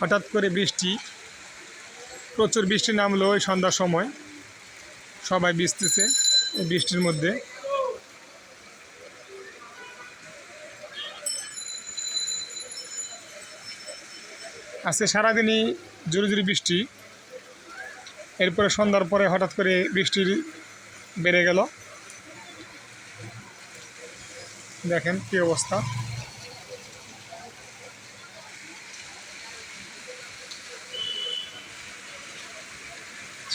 হঠাৎ করে বৃষ্টি, প্রচুর বৃষ্টি নামলো ওই সন্ধ্যার সময়। সবাই ভিজতেছে এই বৃষ্টির মধ্যে। আজকে সারাদিনই জোরে জোরে বৃষ্টি। এরপরে সন্ধ্যার পরে হঠাৎ করে বৃষ্টির বেড়ে গেল। দেখেন কি অবস্থা।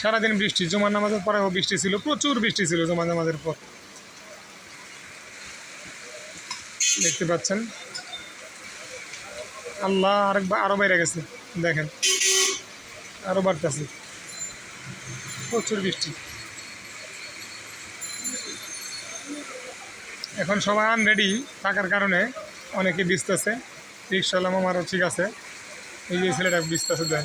সারাদিন বৃষ্টি, জুমার নামাজের পরেও বৃষ্টি ছিল, প্রচুর বৃষ্টি ছিল জুমার নামাজের পর। দেখতে পাচ্ছেন? আল্লাহ আরেকবার আরও বাইরে গেছে, দেখেন। আরও বাড়তেছে। প্রচুর বৃষ্টি। এখন সবাই আনরেডি থাকার কারণে অনেকে ভিজতেছে। রিক্সাওয়ালা মামারও ঠিক আছে। এই যে ছেলেটা ভিজতেছে দেন